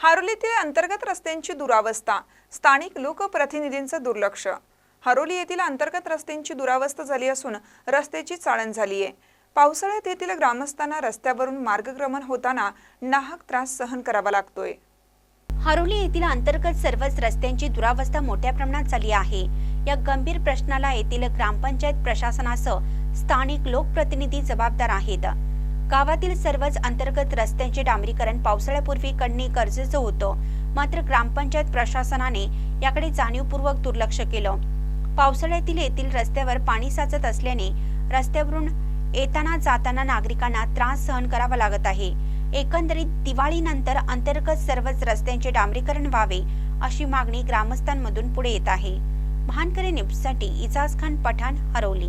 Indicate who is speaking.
Speaker 1: हारोलीतील अंतर्गत रस्त्यांची दुरावस्था स्थानिक लोकप्रतिनिधींचं दुर्लक्ष. हरोली येथील अंतर्गत रस्त्यांची दुरावस्था झाली असून रस्त्याची चाळण झाली आहे पावसाळ्यात येथील ग्रामस्थांना रस्त्यावरून मार्गक्रमण होताना नाहक त्रास सहन करावा लागतोय.
Speaker 2: हरोली येथील अंतर्गत सर्वच रस्त्यांची दुरावस्था मोठ्या प्रमाणात झाली आहे. या गंभीर प्रश्नाला येथील ग्रामपंचायत प्रशासनासह स्थानिक लोकप्रतिनिधी जबाबदार आहेत. गावातील सर्वच अंतर्गत रस्त्यांचे डांबरीकरण पावसाळ्यापूर्वी करणे गरजेचं होतं. मात्र ग्रामपंचायत प्रशासनाने याकडे जाणीवपूर्वक दुर्लक्ष केलं. पावसाळ्यातील येथील रस्त्यावर पाणी साचत असल्याने रस्त्यावरून येताना जाताना नागरिकांना त्रास सहन करावा लागत आहे. एकंदरीत दिवाळीनंतर अंतर्गत सर्वच रस्त्यांचे डांबरीकरण व्हावे अशी मागणी ग्रामस्थांमधून पुढे येत आहे. महानकरे न्यूजसाठी इजाज खान पठाण हरवली